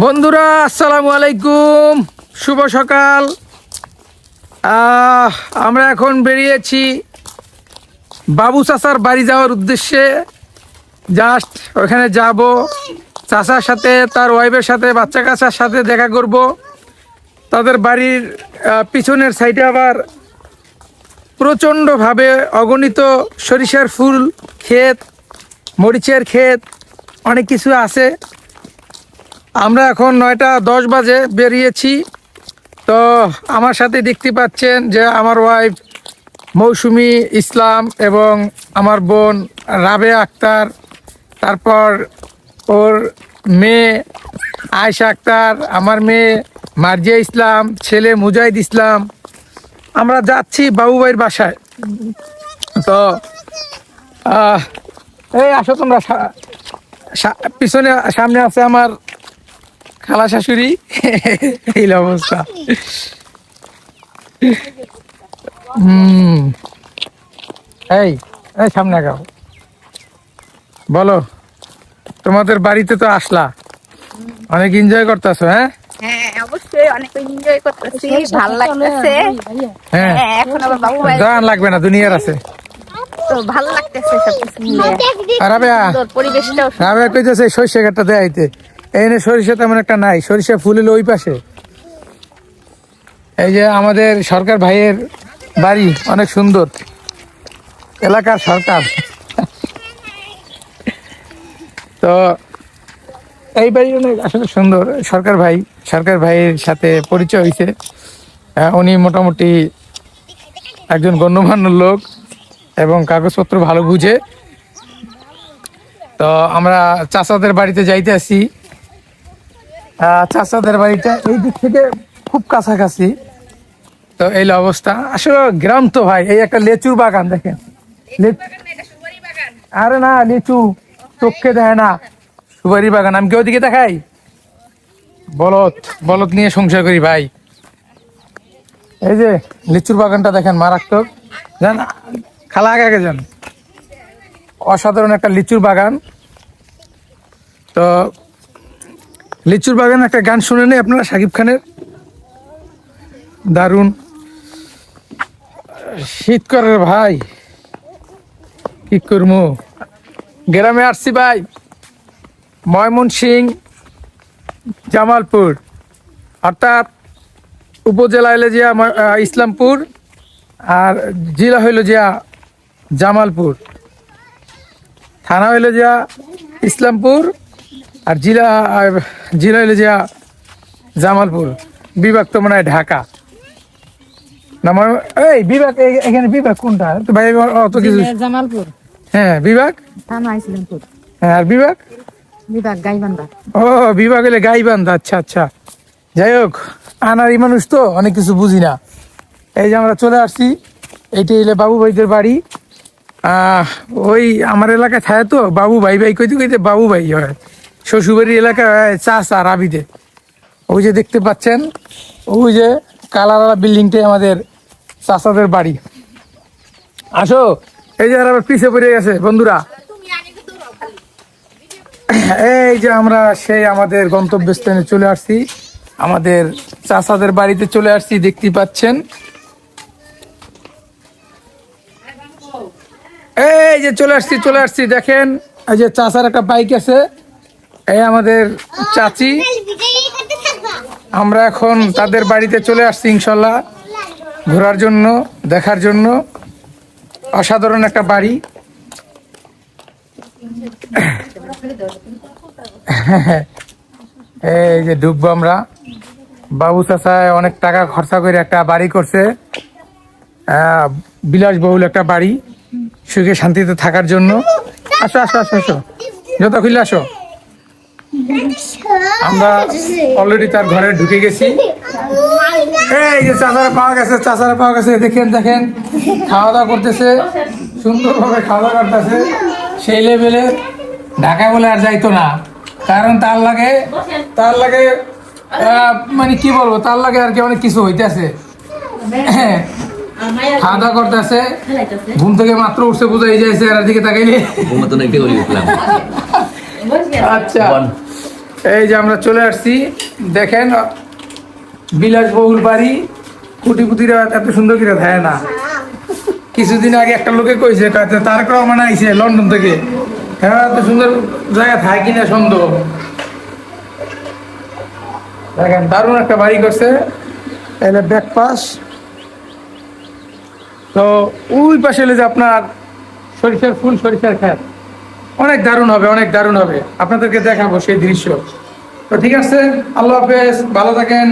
বন্ধুরা, আসসালামু আলাইকুম। শুভ সকাল। আমরা এখন বেরিয়েছি বাবু চাচার বাড়ি যাওয়ার উদ্দেশ্যে। জাস্ট ওখানে যাব। চাচার সাথে, তার ওয়াইফের সাথে, বাচ্চা কাচার সাথে দেখা করব। তাদের বাড়ির পিছনের সাইডে আবার প্রচণ্ডভাবে অগণিত সরিষার ফুল, ক্ষেত, মরিচের ক্ষেত, অনেক কিছু আছে। আমরা এখন নয়টা দশ বাজে বেরিয়েছি। তো আমার সাথে দেখতে পাচ্ছেন যে আমার ওয়াইফ মৌসুমি ইসলাম এবং আমার বোন রাবে আক্তার, তারপর ওর মেয়ে আয়শা আক্তার, আমার মেয়ে মার্জিয়া ইসলাম, ছেলে মুজাহিদ ইসলাম। আমরা যাচ্ছি বাবুভাইয়ের বাসায়। তো এই আসো তোমরা পিছনে, সামনে আছে আমার খালা শাশুড়ি এই অবস্থা। হুম। এই এই সামনে আগাও। বলো তোমাদের বাড়িতে তো আসলা। অনেক এনজয় করতেছো হ্যাঁ? হ্যাঁ অবশ্যই অনেক এনজয় করতেছি ভালো লাগতেছে। হ্যাঁ। হ্যাঁ লাগবে না দুনিয়ার আছে। তো ভালো লাগতেছে সব আর রাবেয়া সুন্দর কইতেছে সরিষা ঘাটটা দেখাইতে এনে সরিষা তেমন একটা নাই। সরিষা ফুল হলো ওই পাশে। এই যে আমাদের সরকার ভাইয়ের বাড়ি, অনেক সুন্দর। এলাকার সরকার। তো এই বাড়ি অনেক আসলে সুন্দর। সরকার ভাই, সরকার ভাইয়ের সাথে পরিচয় হয়েছে উনি মোটামুটি একজন গণ্যমান্য লোক এবং কাগজপত্র ভালো বুঝে। তো আমরা চাচাদের বাড়িতে যাইতে আসি। চাচাদের বাড়িটা এই দিক থেকে খুব কাছাকাছি। তো এই অবস্থা। আসলে গ্রাম তো ভাই এই একটা লেচুর বাগান দেখেন। আরে না লিচু চোখে দেয় না। সুপারি বাগান আমি কেউ দিকে দেখাই? বলদ বলদ নিয়ে সংসার করি ভাই। এই যে লিচুর বাগানটা দেখেন মারাত্মক। জান খালা আগে আগে যান। অসাধারণ একটা লিচুর বাগান। তো লিচুর বাগান একটা গান শুনে নেই আপনারা, সাকিব খানের? দারুণ। শীত করে ভাই। কি করব গ্রামে আসছি ভাই। ময়মন সিং জামালপুর। অর্থাৎ উপজেলা হইলে যে ইসলামপুর আর জেলা হইল যে জামালপুর। থানা হইল যে ইসলামপুর। আর জেলা জেলা হইল যে জামালপুর বিভাগ তো মনে হয় ঢাকা। এই বিভাগ এখানে বিভাগ কোনটা? তো ভাই অত কিছু জামালপুর। হ্যাঁ বিভাগ? থানা ইসলামপুর হ্যাঁ আর বিভাগ? বিভাগ গাইবান্ধা। ও বিভাগ হলে গাইবান্ধা আচ্ছা আচ্ছা। যাই হোক আনারি মানুষ তো অনেক কিছু বুঝি না। এই যে আমরা চলে আসছি এইটা হইলে বাবু ভাইদের বাড়ি। আহ, ওই আমার এলাকায় থাকে তো বাবু ভাই ভাই কইতে কইতে বাবু ভাই হয়। শ্বশুরবাড়ির এলাকায় চাষা রাবিদে। ওই যে দেখতে পাচ্ছেন, ওই যে কালারা বিল্ডিংটাই আমাদের চাষাদের বাড়ি। আসো, এই যে আর আবার পিছে পড়ে গেছে, বন্ধুরা। এই যে আমরা সেই আমাদের গন্তব্যস্থানে চলে আসছি। আমাদের চাষাদের বাড়িতে চলে আসছি, দেখতে পাচ্ছেন। এই যে চলে আসছি চলে আসছি, দেখেন, এই যে চাচার একটা বাইক আছে। এই আমাদের চাচি। আমরা এখন তাদের বাড়িতে চলে আসছি ইনশাল্লাহ ঘোরার জন্য দেখার জন্য। অসাধারণ একটা বাড়ি। এই যে ঢুকবো আমরা। বাবু চাচায় অনেক টাকা খরচা করে একটা বাড়ি করছে। বিলাসবহুল একটা বাড়ি। সুখে শান্তিতে থাকার জন্য। আসো আসো আসো আসো। যত খুলে আসো। আমরা অলরেডি তার ঘরে ঢুকে গেছি। এই যে চাচারা পাওয়া গেছে চাচারা পাওয়া গেছে দেখেন দেখেন খাওয়া দাওয়া করতেছে সুন্দরভাবে খাওয়া দাওয়া করতেছে। সেই লেভেলে ঢাকা বলে আর যাইতো না। কারণ তার লাগে তার লাগে মানে কি বলব তার লাগে আর কি অনেক কিছু হইতেছে। খাওয়া দাওয়া করতেছে ঘুম থেকে মাত্র উঠছে বোঝাই যাইছে আর দিকে তাকাইলে। ঘুমাতো না একটু উঠলাম। আচ্ছা। এই যে আমরা চলে আসছি দেখেন বিলাসবহুল বাড়ি। কুটিপুতিরা এত সুন্দর করে দেয় না। কিছুদিন আগে একটা লোকে কইছে তারক রহমান আইছে লন্ডন থেকে। হ্যাঁ এত সুন্দর জায়গা থাকে কিনা সন্দেহ। দেখেন দারুণ একটা বাড়ি করছে। এলে ব্যাকপাস তো ওই পাশে হলে যে আপনার সরিষার ফুল সরিষার খ্যাত অনেক দারুণ হবে, অনেক দারুণ হবে। আপনাদেরকে দেখাবো সেই দৃশ্য। তো ঠিক আছে, আল্লাহ হাফেজ, ভালো থাকেন।